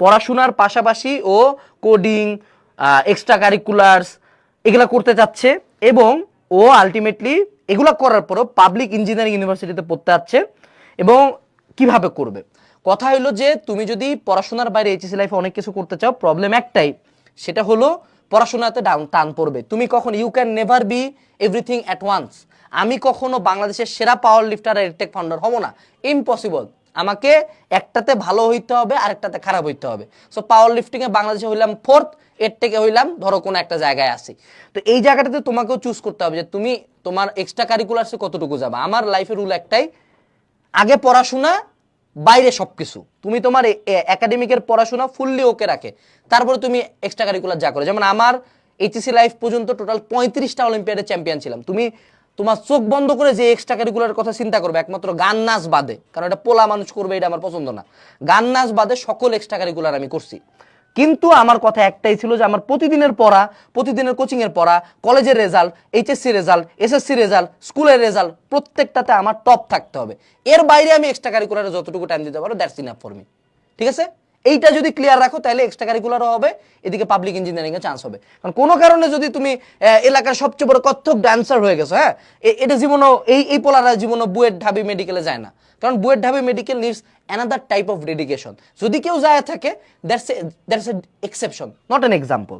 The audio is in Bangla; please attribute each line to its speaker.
Speaker 1: পড়াশোনার পাশাপাশি ও কোডিং এক্সট্রা কারিকুলার্স এগুলো করতে চাচ্ছে এবং ও আলটিমেটলি এগুলো করার পরও পাবলিক ইঞ্জিনিয়ারিং ইউনিভার্সিটিতে পড়তে যাচ্ছে এবং কীভাবে করবে? কথা হলো যে তুমি যদি পড়াশোনার বাইরে এইচএসসি লাইফে অনেক কিছু করতে চাও প্রবলেম একটাই, সেটা হলো পড়াশোনাতে ডাউন টান পড়বে। তুমি কখন you can never be everything at once আমি কখনো বাংলাদেশের সেরা পাওয়ার লিফটার আর এরটেক ফাউন্ডার হব না। ইম্পসিবল আমাকে একটাতে ভালো হইতে হবে আর একটাতে খারাপ হইতে হবে। সো পাওয়ার লিফটিংয়ে বাংলাদেশে হইলাম ফোর্থ এর থেকে হইলাম ধরো কোনো একটা জায়গায় আসি তো এই জায়গাটাতে তোমাকেও চুজ করতে হবে যে তুমি তোমার এক্সট্রা কারিকুলার্সে কতটুকু যাবে। আমার লাইফের রুল একটাই, আগে পড়াশোনা, বাইরে সবকিছু। তুমি তোমার একাডেমিকের পড়াশোনা ফুললি ওকে রাখে। তারপরে তুমি এক্সট্রা কারিকুলার যা করো। যেমন আমার এইচএসি লাইফ পর্যন্ত টোটাল পঁয়ত্রিশটা অলিম্পিয়াডে চ্যাম্পিয়ন ছিলাম। তুমি তোমার চোখ বন্ধ করে যে এক্সট্রা কারিকুলার কথা চিন্তা করবে, একমাত্র গান নাচ বাদে, কারণ এটা পোলা মানুষ করবে, এটা আমার পছন্দ না। গান নাচ বাদে সকল এক্সট্রা কারিকুলার আমি করছি। কিন্তু আমার কথা একটাই ছিল যে আমার প্রতিদিনের পড়া, প্রতিদিনের কোচিংয়ের পড়া, কলেজের result HSC result SSC result স্কুলের রেজাল্ট প্রত্যেকটাতে আমার টপ থাকতে হবে। এর বাইরে আমি এক্সট্রা কারিকুলারে যতটুকু টাইম দিতে পারো দ্যাটস ইনাফ ফর মি ঠিক আছে? এইটা যদি ক্লিয়ার রাখো, তাহলে এক্সট্রা কারিকুলারও হবে, এদিকে পাবলিক ইঞ্জিনিয়ারিং এ চান্স হবে। কারণ কোনো কারণে যদি তুমি এলাকার সবচেয়ে বড় কত্থক ডান্সার হয়ে গেছো হ্যাঁ? এটা জীবনও, এই এই পোলারা জীবনও বুয়েট ঢাবি মেডিকেলে যায় না। কারণ BUET Dhabi medical needs another type of dedication যদি কেউ যায় থাকে that's that's a exception not an example